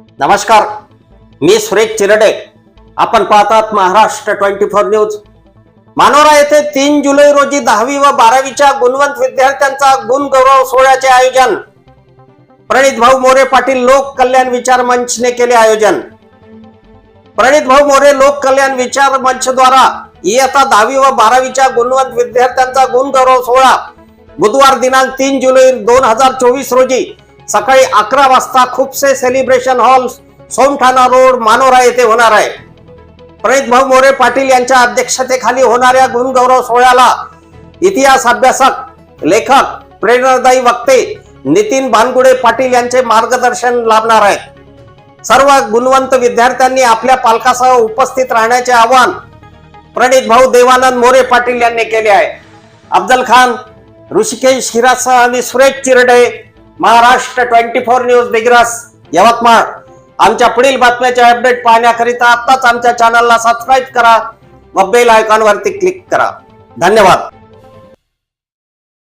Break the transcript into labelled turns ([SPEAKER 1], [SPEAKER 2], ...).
[SPEAKER 1] नमस्कार मी सुरेश चिरडे. आपण पाहतात Maharashtra twenty four news. Manora येथे तीन जुलै रोजी दहावी व बारावीच्या गुणवंत विद्यार्थ्यांचा गुणगौरव सोहळ्याचे आयोजन. प्रणित भाऊ मोरे पाटील लोक कल्याण विचार मंचने केले आयोजन. प्रणित भाऊ मोरे लोक कल्याण विचार मंच द्वारा इयत्ता दहावी व बारावीच्या गुणवंत विद्यार्थ्यांचा गुणगौरव सोहळा. बुधवार दिनांक तीन जुलै दोन हजार चोवीस रोजी सकाळी अकरा वाजता Khupse celebration hall Somthana road Manora येथे होणार आहे. प्रणित भाऊ मोरे पाटील यांच्या अध्यक्षतेखाली होणाऱ्या गुणगौरव सोहळ्याला इतिहास अभ्यासक लेखक प्रेरणादायी वक्ते नितीन भानगुडे पाटील यांचे मार्गदर्शन लाभणार आहे सर्व गुणवंत विद्यार्थ्यांनी आपल्या पालकासह उपस्थित राहण्याचे आवाहन प्रणित भाऊ देवानंद मोरे पाटील यांनी केले आहे. अफजल खान ऋषिकेश हिरासा आणि Suresh Chirde Maharashtra twenty four news Digras Yavatmal. आमच्या पुढील बातम्याचे अपडेट पाहण्याकरिता आत्ताच आमच्या चॅनलला सबस्क्राईब करा व बेल आयकॉनवरती क्लिक करा. धन्यवाद.